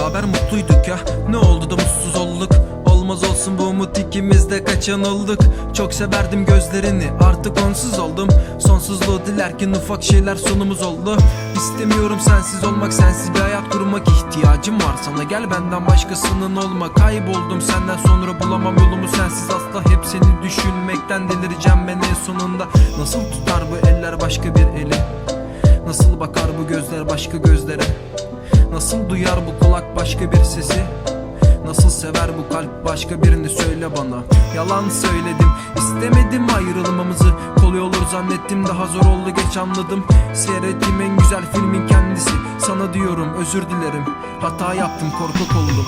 beraber mutluyduk ya. Ne oldu da mutsuz olduk? Olmaz olsun bu umut ikimiz de kaçan olduk. Çok severdim gözlerini artık onsuz oldum. Sonsuzluğu dilerken ufak şeyler sonumuz oldu. İstemiyorum sensiz olmak sensiz bir hayat kurmak. İhtiyacım var Sana gel benden başkasının olma. Kayboldum senden sonra bulamam yolumu. Sensiz asla Hep seni düşünmekten delireceğim ben en sonunda. Nasıl tutar bu eller başka bir eli Nasıl bakar bu gözler başka gözlere? Nasıl duyar bu kulak başka bir sesi? Nasıl sever bu kalp başka birini söyle bana. Yalan söyledim istemedim ayrılmamızı. Kolay olur zannettim daha zor oldu geç anladım. Seyrettiğim en güzel filmin kendisi. Sana diyorum özür dilerim. Hata yaptım korkak oldum